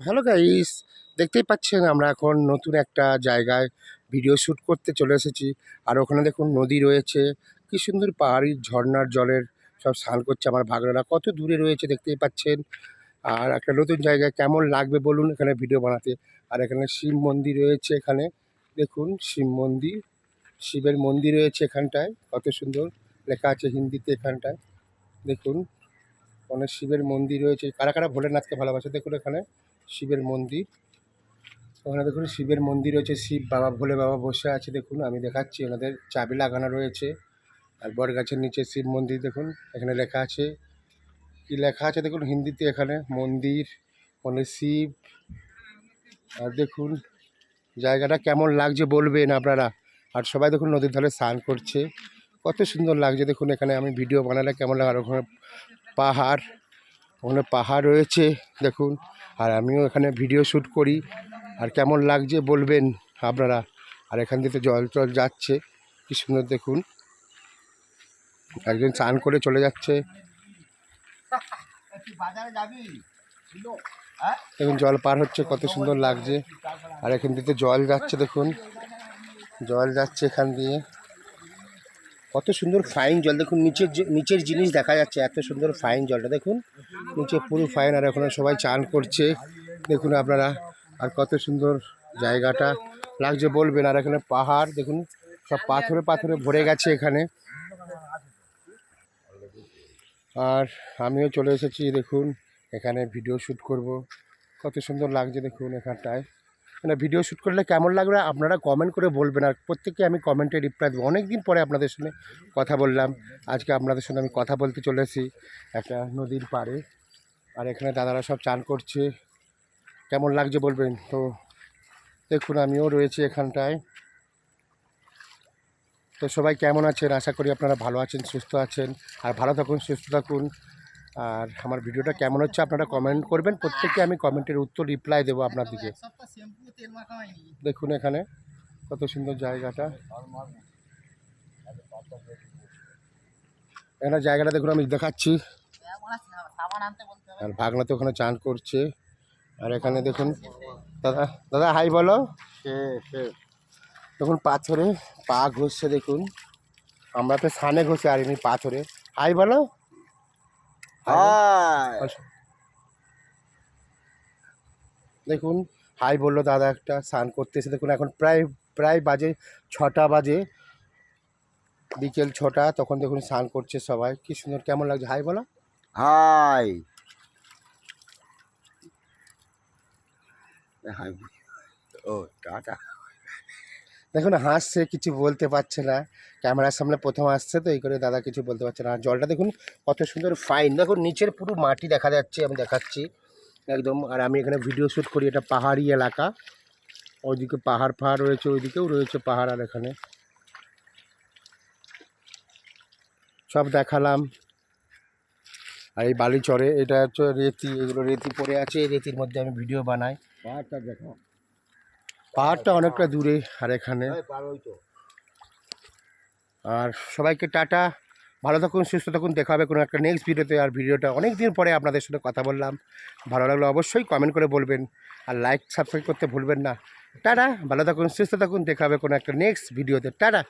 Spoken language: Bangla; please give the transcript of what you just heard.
হ্যালো গাইস দেখতেই পাচ্ছেন, আমরা এখন নতুন একটা জায়গায় ভিডিও শ্যুট করতে চলে এসেছি। আর ওখানে দেখুন, নদী রয়েছে। কি সুন্দর পাহাড়ি ঝর্ণার জলের সব স্নান করছে আমার ভাগনারা। কত দূরে রয়েছে দেখতেই পাচ্ছেন। আর একটা নতুন জায়গায় কেমন লাগবে বলুন এখানে ভিডিও বানাতে। আর এখানে শিব মন্দির রয়েছে এখানে। দেখুন, শিব মন্দির, শিবের মন্দির রয়েছে এখানটায়। কত সুন্দর লেখা আছে হিন্দিতে এখানটায়। দেখুন অনেক শিবের মন্দির রয়েছে। কারা কারা ভোলেনাথকে ভালোবাসে দেখুন এখানে? শিবের মন্দির। ওখানে দেখুন শিবের মন্দির রয়েছে। শিব বাবা ভোলে বাবা বসে আছে দেখুন। আমি দেখাচ্ছি, ওনাদের চাবি লাগানো রয়েছে। আর বট গাছের নিচে শিব মন্দির দেখুন, এখানে লেখা আছে। কি লেখা আছে দেখুন হিন্দিতে এখানে? মন্দির মানে শিব। আর দেখুন, জায়গাটা কেমন লাগছে বলবেন আপনারা। আর সবাই দেখুন নদীর ধারে স্নান করছে। কত সুন্দর লাগছে দেখুন এখানে। আমি ভিডিও বানালে কেমন লাগে? আর ওখানে পাহাড়, ওখানে পাহাড় রয়েছে, দেখুন। আর আমিও এখানে ভিডিও শ্যুট করি। আর কেমন লাগছে বলবেন আপনারা। আর এখান থেকে জল টল যাচ্ছে, কি সুন্দর দেখুন। একজন স্নান করে চলে যাচ্ছে। দেখুন, জল পার হচ্ছে, কত সুন্দর লাগছে। আর এখান থেকে জল যাচ্ছে, দেখুন। জল যাচ্ছে এখান দিয়ে। কত সুন্দর ফাইন জল। দেখুন, নিচের নিচের জিনিস দেখা যাচ্ছে, এত সুন্দর ফাইন জলটা। দেখুন, নিচে পুরো ফাইন আর ওখানে সবাই চান করছে। দেখুন আপনারা, আর কত সুন্দর জায়গাটা। লাগছে বলবেন, আর এখানে পাহাড়, দেখুন, সব পাথরে পাথরে ভরে গেছে এখানে। আর আমিও চলে এসেছি, দেখুন, এখানে ভিডিও শ্যুট করব। কত সুন্দর লাগছে, দেখুন, এখানটায়। মানে ভিডিও শ্যুট করলে কেমন লাগবে আপনারা কমেন্ট করে বলবেন আর প্রত্যেককে আমি কমেন্টে রিপ্লাই দেবো। অনেক দিন পরে আপনাদের সঙ্গে কথা বললাম। আজকে আপনাদের সঙ্গে আমি কথা বলতে চলেছি একটা নদীর পাড়ে। আর এখানে দাদারা সব চান করছে। কেমন লাগছে বলবেন? তো দেখুন, আমিও রয়েছি এখানটায়। তো সবাই কেমন আছেন? আশা করি আপনারা ভালো আছেন, সুস্থ আছেন। আর ভালো থাকুন, সুস্থ থাকুন। আর আমার ভিডিওটা কেমন হচ্ছে আপনারা কমেন্ট করবেন। প্রত্যেককে আমি কমেন্টের উত্তর রিপ্লাই দেবো হয়নি দেখুন এখানে কত সুন্দর জায়গাটা। এখানে জায়গাটা দেখুন আমি দেখাচ্ছি। আর ভাগনা তো ওখানে চান করছে। আর এখানে দেখুন দাদা দাদা হাই বলো। দেখুন পাথরে পা ঘষছে দেখুন। আমরা তো সানে ঘষে আর এমনি পাথরে। হাই বলো। দেখুন হাই বলল দাদা একটা স্নান করতে এসে দেখুন এখন প্রায় প্রায় বাজে ছটা বাজে। বিকেল ছটা তখন দেখুন স্নান করছে সবাই। কি সুন্দর কেমন লাগছে? হাই বলো। হাই। হাই ও টাটা। দেখুন, হাসছে, কিছু বলতে পারছে না। ক্যামেরার সামনে প্রথম আসছে তো, এই করে দাদা কিছু বলতে পারছে না। আর জলটা দেখুন, কত সুন্দর ফাইন দেখুন, নিচের পুরো মাটি দেখা যাচ্ছে, আমি দেখাচ্ছি। একদম, আর আমি এখানে ভিডিও শ্যুট করি, এটা পাহাড়ি এলাকা। ওইদিকে পাহাড় ফাহাড় রয়েছে, ওইদিকেও রয়েছে পাহাড় আর এখানে। সব দেখালাম। আর এই বালি চরে এটা হচ্ছে রেতি, এগুলো রেতি পড়ে আছে, এই রেতির মধ্যে আমি ভিডিও বানাই। দেখো। পাহাড়টা অনেকটা দূরে আর এখানে। আর সবাইকে টাটা ভালো থাকুন সুস্থ থাকুন দেখা হবে কোনো একটা নেক্সট ভিডিওতে আর ভিডিওটা অনেক দিন পরে আপনাদের সাথে কথা বললাম। ভালো লাগল অবশ্যই কমেন্ট করে বলবেন আর লাইক সাবস্ক্রাইব করতে ভুলবেন না। টাটা ভালো থাকুন সুস্থ থাকুন দেখা হবে কোনো একটা নেক্সট ভিডিওতে টাটা।